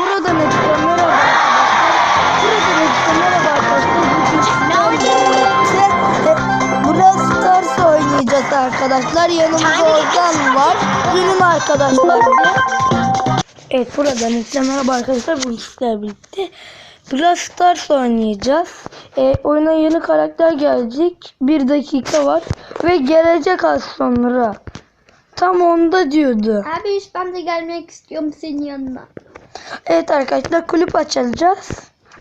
Buradan hepinize merhaba arkadaşlar. Buradan hepinize merhaba arkadaşlar. Bugün sizlerle Brawl Stars oynayacağız arkadaşlar. Yanımızda Ozan var. Benim arkadaşlar da. Evet buradan hepinize merhaba arkadaşlar. Bugün sizlerle birlikte Brawl Stars oynayacağız. E, oyuna yeni karakter gelecek. Bir dakika var. Ve gelecek az sonra. Tam onda diyordu. Abi ben de gelmek istiyorum senin yanına. Evet arkadaşlar kulüp açacağız.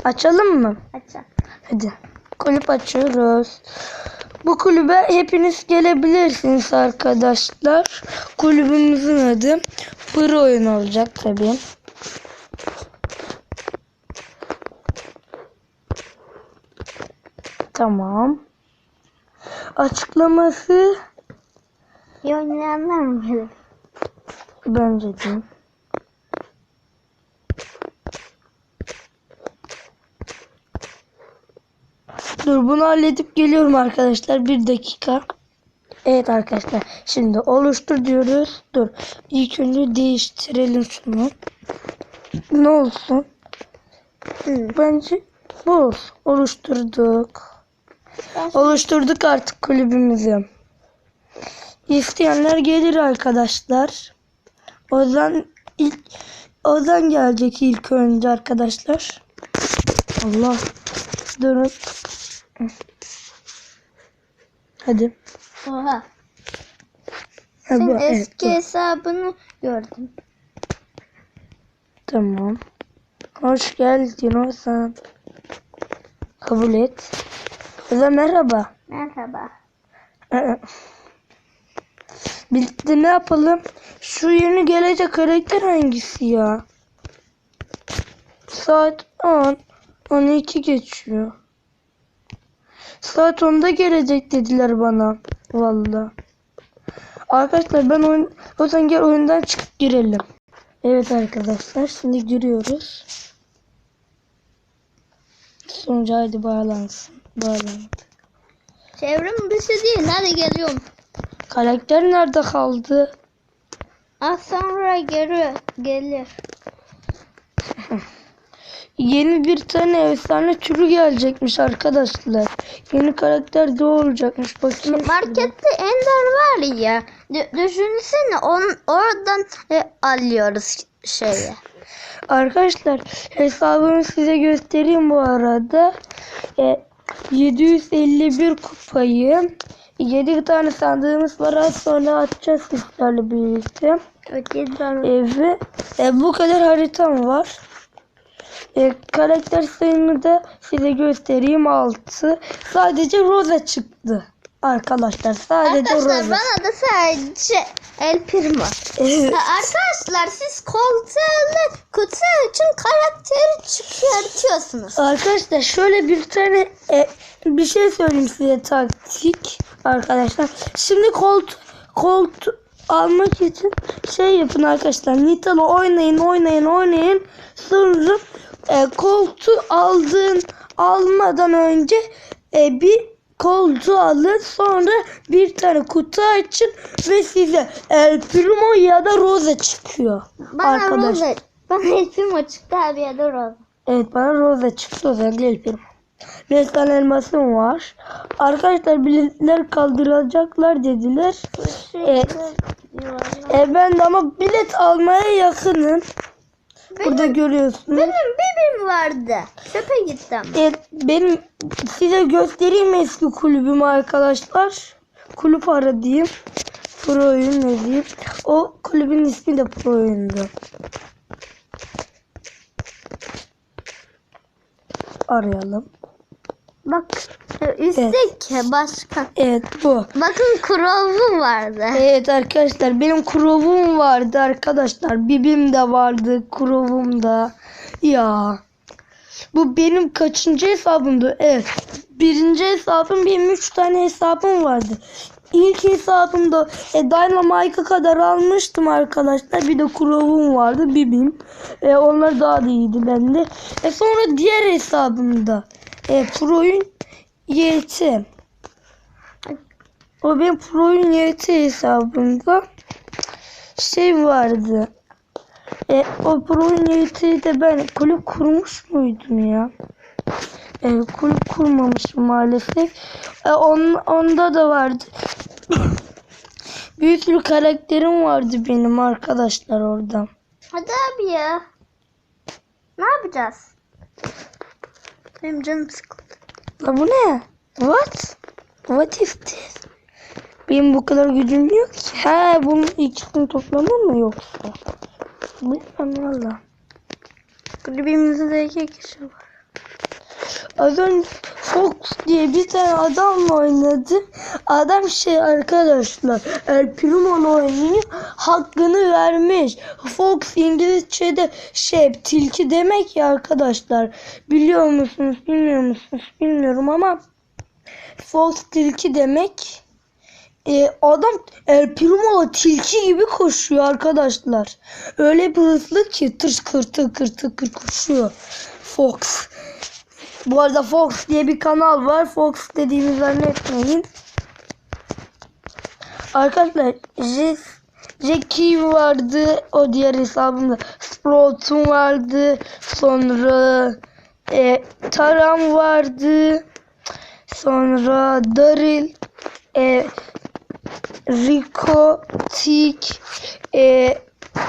Açalım mı? Açalım. Hadi. Kulüp açıyoruz. Bu kulübe hepiniz gelebilirsiniz arkadaşlar. Kulübümüzün adı Pro oyun olacak tabii. Tamam. Açıklaması İyi oynayanlar mı gelir? bence de. Dur bunu halledip geliyorum arkadaşlar. Bir dakika. Evet arkadaşlar. Şimdi oluştur diyoruz. Dur. İlk önce değiştirelim şunu. Ne olsun? Bence bu olsun. Oluşturduk. Oluşturduk artık kulübümüzü. İsteyenler gelir arkadaşlar. Ozan ilk Ozan gelecek ilk önce arkadaşlar. Allah. Durun. Hadi. Oha. Ha, Senin bu, evet, eski bu. hesabını gördüm. Tamam. Hoş geldin Ozan. Kabul et. Ozan merhaba. Merhaba. Ee, Birlikte ne yapalım? Şu yeni gelecek karakter hangisi ya? Saat 10. 12 geçiyor. Saat 10'da gelecek dediler bana. Valla. Arkadaşlar ben oyun... O zaman gel oyundan çıkıp girelim. Evet arkadaşlar şimdi giriyoruz. Sonucu hadi bağlansın. Bağlan. Çevrim dışı değil. Hadi geliyorum. Karakter nerede kaldı? Az sonra geri gelir. Yeni bir tane efsane türü gelecekmiş arkadaşlar. Yeni karakter de olacakmış. Bakayım. Markette Ender var ya. düşünsene on, oradan e, alıyoruz şeyi. Arkadaşlar hesabımı size göstereyim bu arada. E, 751 kupayı. 7 tane sandığımız var. Az sonra atacağız sizlerle birlikte. Evi. E, bu kadar haritam var. E, karakter sayımı da size göstereyim 6. Sadece Rosa çıktı. Arkadaşlar sadece Arkadaşlar Rosa. bana da sadece El Primo. Evet. Ha, arkadaşlar siz koltuğunu kutu için karakteri çıkartıyorsunuz. Arkadaşlar şöyle bir tane e, bir şey söyleyeyim size taktik arkadaşlar. Şimdi kolt kolt almak için şey yapın arkadaşlar. Nitalı oynayın oynayın oynayın. Sonra e, koltuğu aldığın almadan önce e, bir koltuğu alın. Sonra bir tane kutu açın ve size El Primo ya da Rosa çıkıyor. Bana arkadaşlar. Rosa. Bana El Primo çıktı abi ya da Rosa. Evet bana Rosa çıktı o zaman geliyorum. Resmen elmasım var. Arkadaşlar biletler kaldıracaklar dediler. Evet. E ben de ama bilet almaya yakınım. Burada görüyorsunuz. Benim bibim vardı. Çöpe gittim. Evet benim size göstereyim eski kulübümü arkadaşlar. Kulüp ara diyeyim. Pro oyun ne diyeyim. O kulübün ismi de Pro oyundu. Arayalım. Bak üstteki başka. Evet bu. Bakın Crow'um vardı. Evet arkadaşlar benim kurovum vardı arkadaşlar. Bibim de vardı kurovum da. Ya. Bu benim kaçıncı hesabımdı? Evet. Birinci hesabım benim üç tane hesabım vardı. İlk hesabımda e, Dynamite'a kadar almıştım arkadaşlar. Bir de kurovum vardı bibim. E, onlar daha da iyiydi bende. E, sonra diğer hesabımda e, Pro'yun YT. O benim Pro'yun YT hesabımda şey vardı. E, o Bronya'yı de ben kulüp kurmuş muydum ya? E, kulüp kurmamışım maalesef. E, on, onda da vardı. Bir sürü karakterim vardı benim arkadaşlar orada. Hadi abi ya. Ne yapacağız? Benim canım sıkıldı. La bu ne? What? What is this? Benim bu kadar gücüm yok ki. He bunun ikisini toplamam mı yoksa? Bilmem valla. Kulübümüzde de iki kişi var. Az önce Fox diye bir tane adamla oynadı. Adam şey arkadaşlar El Primo'nun oynuyor. Hakkını vermiş. Fox İngilizce'de şey tilki demek ya arkadaşlar. Biliyor musunuz bilmiyor musunuz bilmiyorum ama Fox tilki demek. Ee, adam El Primo'la tilki gibi koşuyor arkadaşlar. Öyle bir hızlı ki tır kır tır kır tır kır koşuyor. Fox. Bu arada Fox diye bir kanal var. Fox dediğimi zannetmeyin. Arkadaşlar Jess, Jackie vardı. O diğer hesabımda. Sprout'un vardı. Sonra e, Taram vardı. Sonra Daryl. E, Rico, Tik. E,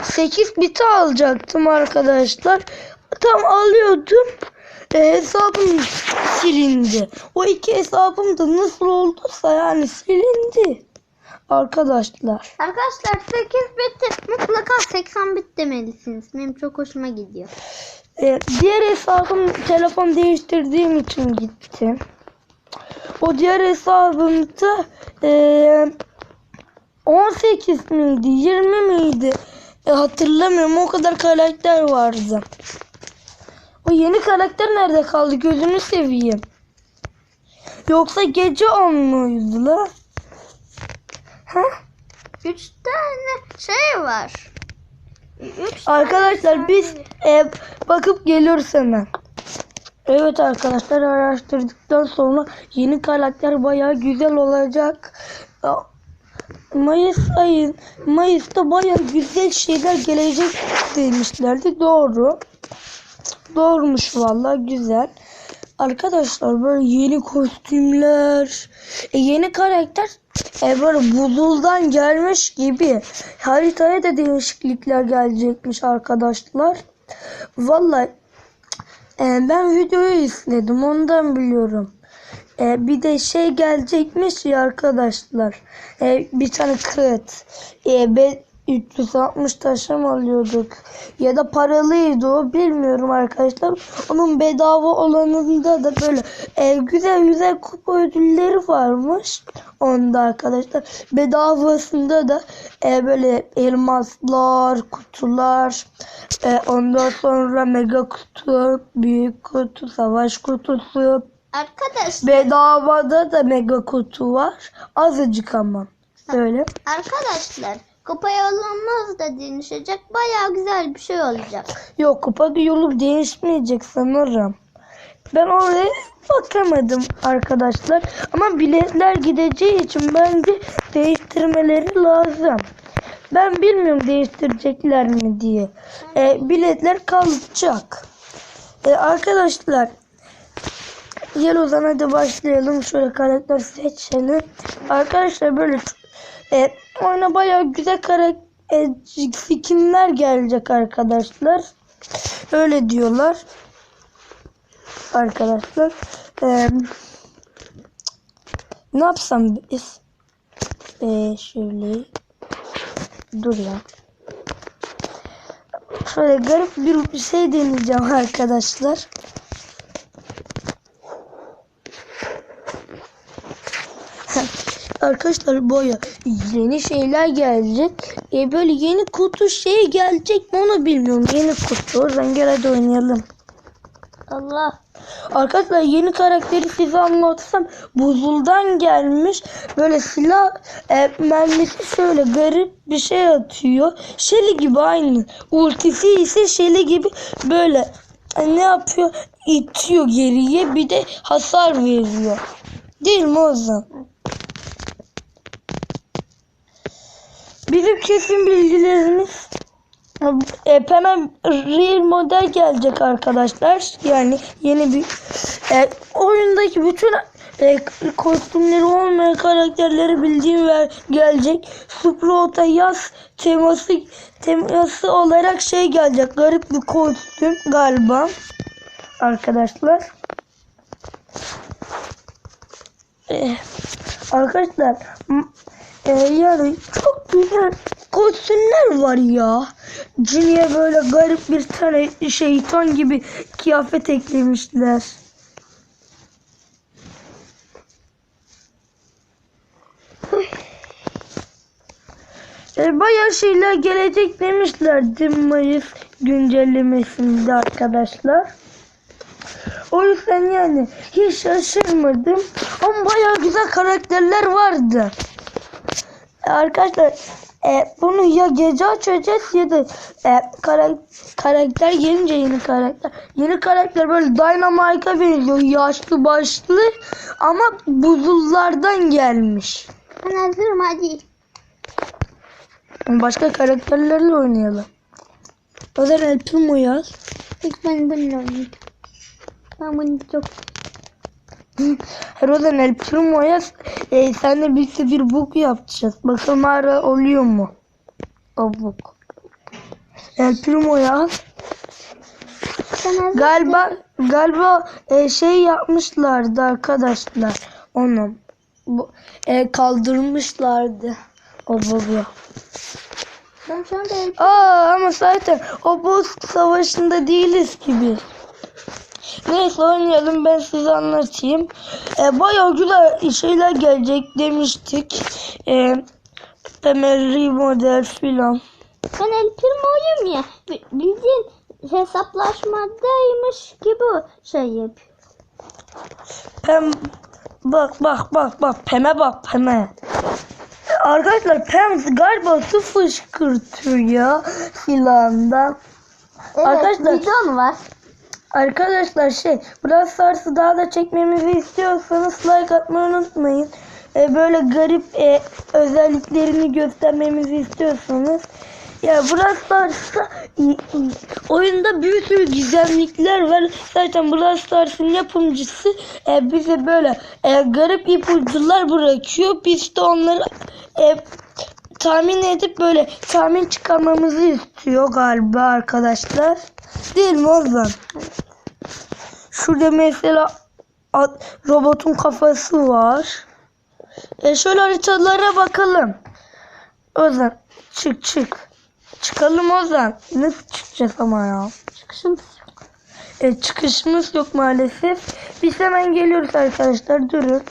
8 biti alacaktım arkadaşlar. Tam alıyordum. E, hesabım silindi. O iki hesabım da nasıl olduysa yani silindi. Arkadaşlar. Arkadaşlar 8 bit mutlaka 80 bit demelisiniz. Benim çok hoşuma gidiyor. E, diğer hesabım telefon değiştirdiğim için gitti. O diğer hesabımda e, 18 miydi 20 miydi E, hatırlamıyorum o kadar karakter vardı. O yeni karakter nerede kaldı gözünü seveyim. Yoksa gece on muydu la? Ha? 3 tane şey var. Üç Arkadaşlar biz e, bakıp geliyoruz hemen. Evet arkadaşlar araştırdıktan sonra yeni karakter bayağı güzel olacak. Mayıs ayın Mayıs'ta bayağı güzel şeyler gelecek demişlerdi. Doğru. Doğrumuş vallahi güzel. Arkadaşlar böyle yeni kostümler, e, yeni karakter e, böyle buzuldan gelmiş gibi haritaya da değişiklikler gelecekmiş arkadaşlar. Vallahi e, ben videoyu izledim ondan biliyorum. E, bir de şey gelecekmiş ya arkadaşlar. E, bir tane kıt. E, 360 taşa mı alıyorduk? Ya da paralıydı o bilmiyorum arkadaşlar. Onun bedava olanında da böyle e, güzel güzel kupa ödülleri varmış. Onda arkadaşlar. Bedavasında da e, böyle elmaslar, kutular, e, ondan sonra mega kutu, büyük kutu, savaş kutusu, Arkadaşlar, Bedavada da mega kutu var. Azıcık ama. Böyle. arkadaşlar kupa yolumuz da dönüşecek. Baya güzel bir şey olacak. Yok kupa yolu değişmeyecek sanırım. Ben oraya bakamadım arkadaşlar. Ama biletler gideceği için bence değiştirmeleri lazım. Ben bilmiyorum değiştirecekler mi diye. E, biletler kalacak. E, arkadaşlar Gel o zaman hadi başlayalım. Şöyle karakter seçelim. Arkadaşlar böyle e, oyuna bayağı güzel karakter e, skinler gelecek arkadaşlar. Öyle diyorlar. Arkadaşlar. E, ne yapsam biz? E, şöyle. Dur ya. Şöyle garip bir şey deneyeceğim arkadaşlar. Arkadaşlar boya yeni şeyler gelecek. E böyle yeni kutu şey gelecek mi onu bilmiyorum. Yeni kutu. O zaman hadi oynayalım. Allah. Arkadaşlar yeni karakteri size anlatsam buzuldan gelmiş. Böyle silah e, mermisi şöyle garip bir şey atıyor. Şeli gibi aynı. Ultisi ise Şeli gibi böyle e, ne yapıyor? İtiyor geriye bir de hasar veriyor. Değil mi Ozan? Bizim kesin bilgilerimiz E, hemen real model gelecek arkadaşlar. Yani yeni bir e, oyundaki bütün e, kostümleri olmayan karakterleri bildiğim ver gelecek. Sprout'a yaz teması teması olarak şey gelecek. Garip bir kostüm galiba. Arkadaşlar. E, arkadaşlar e, yani çok güzel kostümler var ya. Cini'ye böyle garip bir tane şeytan gibi kıyafet eklemişler. E, bayağı şeyler gelecek demişlerdi Mayıs güncellemesinde arkadaşlar. O yüzden yani hiç şaşırmadım. Ama bayağı güzel karakterler vardı. Arkadaşlar e, bunu ya gece açacağız ya da e, kara- karakter gelince yeni karakter. Yeni karakter böyle Dynamite'a benziyor. Yaşlı başlı ama buzullardan gelmiş. Ben hazırım hadi. Başka karakterlerle oynayalım. O zaman El Primo yaz. İlk ben bununla oynayacağım. Ben bunu çok Her o zaman El Primo yaz. E, senle birlikte bir book yapacağız. Bakalım ara oluyor mu? O book. El Primo yaz. Sen hazır Galiba galiba e, şey yapmışlardı arkadaşlar onu. Bu, e, kaldırmışlardı o el- Aa ama zaten o boss savaşında değiliz gibi. Neyse oynayalım ben size anlatayım. E, bayağı güzel şeyler gelecek demiştik. E, temel remodel filan. ben el primoyum ya. Bi- Bildiğin hesaplaşmadaymış gibi şey yapıyor. Pem bak bak bak bak Pem'e bak Pem'e. Arkadaşlar Pem galiba su fışkırtıyor ya silahından. Evet, Arkadaşlar- bidon var. Arkadaşlar şey Brawl Stars'ı daha da çekmemizi istiyorsanız like atmayı unutmayın. Ee, böyle garip e, özelliklerini göstermemizi istiyorsanız ya Brawl Stars'ta oyunda bir sürü gizemlikler var. Zaten Brawl Stars'ın yapımcısı e, bize böyle e, garip ipuçlar bırakıyor. Biz de onları e, tahmin edip böyle tahmin çıkarmamızı istiyor galiba arkadaşlar. Değil mi Ozan? Şurada mesela at- robotun kafası var. E şöyle haritalara bakalım. Ozan çık çık. Çıkalım Ozan. Nasıl çıkacağız ama ya? Çıkışım. E, çıkışımız yok maalesef. Biz hemen geliyoruz arkadaşlar. Durun.